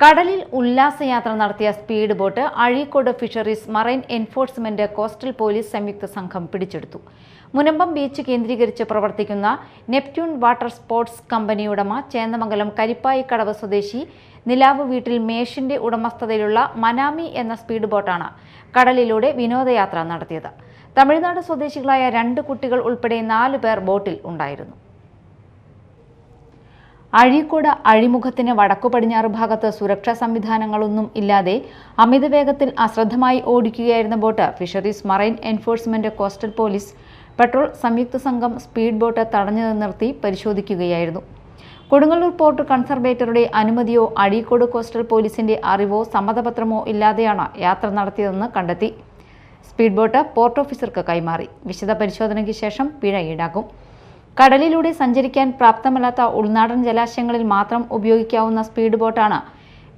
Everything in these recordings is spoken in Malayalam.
കടലിൽ ഉല്ലാസയാത്ര നടത്തിയ speed boat Azhikode fisheries marine enforcement coastal police സംയുക്ത സംഘം പിടിച്ചെടുത്തു. മുനമ്പം ബീച്ച് കേന്ദ്രീകരിച്ച് പ്രവർത്തിക്കുന്ന നെപ്റ്റ്യൂൺ വാട്ടർ സ്പോർട്സ് കമ്പനി ഉടമ ചേന്ദമംഗലം കരിപ്പായിക്കടവ് സ്വദേശി നിലാവ് വീട്ടിൽ മേഷിന്റെ ഉടമസ്ഥതയിലുള്ള മനാമി എന്ന സ്പീഡ് ബോട്ടാണ് കടലിലൂടെ വിനോദയാത്ര നടത്തിയത്. തമിഴ്നാട് സ്വദേശികളായ രണ്ട് കുട്ടികൾ ഉൾപ്പെടെ നാല് പേർ ബോട്ടിൽ ഉണ്ടായിരുന്നു. അഴീക്കോട് അഴിമുഖത്തിന് വടക്കു പടിഞ്ഞാറ് ഭാഗത്ത് സുരക്ഷാ സംവിധാനങ്ങളൊന്നും ഇല്ലാതെ അമിത വേഗത്തിൽ അശ്രദ്ധമായി ഓടിക്കുകയായിരുന്ന boat fisheries marine enforcement coastal police patrol സംയുക്ത സംഘം സ്പീഡ് ബോട്ട് തടഞ്ഞു നിർത്തി പരിശോധിക്കുകയായിരുന്നു. കൊടുങ്ങല്ലൂർ പോർട്ട് കൺസർവേറ്ററുടെ അനുമതിയോ അഴീക്കോട് കോസ്റ്റൽ പോലീസിന്റെ അറിവോ സമ്മതപത്രമോ ഇല്ലാതെയാണ് യാത്ര നടത്തിയതെന്ന് കണ്ടെത്തി. സ്പീഡ് ബോട്ട് പോർട്ട് ഓഫീസർക്ക് കൈമാറി. വിശദ പരിശോധനയ്ക്ക് ശേഷം പിഴ ഈടാക്കും. കടലിലൂടെ സഞ്ചരിക്കാൻ പ്രാപ്തമല്ലാത്ത ഉൾനാടൻ ജലാശയങ്ങളിൽ മാത്രം ഉപയോഗിക്കാവുന്ന സ്പീഡ് ബോട്ടാണ്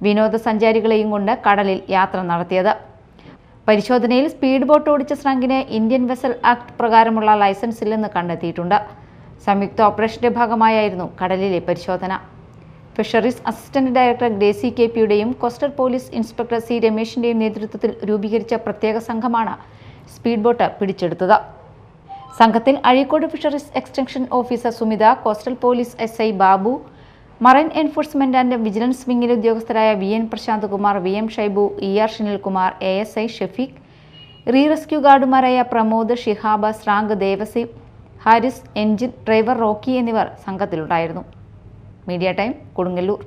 വിനോദസഞ്ചാരികളെയും കൊണ്ട് കടലിൽ യാത്ര നടത്തിയത്. പരിശോധനയിൽ സ്പീഡ് ബോട്ട് ഓടിച്ച സ്രാങ്കിന് ഇന്ത്യൻ വെസൽ ആക്ട് പ്രകാരമുള്ള ലൈസൻസ് ഇല്ലെന്ന് കണ്ടെത്തിയിട്ടുണ്ട്. സംയുക്ത ഓപ്പറേഷന്റെ ഭാഗമായായിരുന്നു കടലിലെ പരിശോധന. Fisheries assistant director Gracy K പിയുടെയും കോസ്റ്റൽ പോലീസ് ഇൻസ്പെക്ടർ സി രമേശിന്റെയും നേതൃത്വത്തിൽ രൂപീകരിച്ച പ്രത്യേക സംഘമാണ് സ്പീഡ് ബോട്ട് പിടിച്ചെടുത്തത്. സംഘത്തിൽ Azhikode fisheries extension officer Sumitha coastal police S I Babu marine enforcement and vigilance വിങ്ങിലെ ഉദ്യോഗസ്ഥരായ V N Prasanth Kumar V M Shaibu E R Shinilkumar A S I Shefeeq re rescue ഗാർഡുമാരായ പ്രമോദ് ഷിഹാബ് ശ്രാങ്ക് ദേവസി ഹാരിസ് എൻജിൻ ഡ്രൈവർ റോക്കി എന്നിവർ സംഘത്തിലുണ്ടായിരുന്നു. Media time Kodungallur.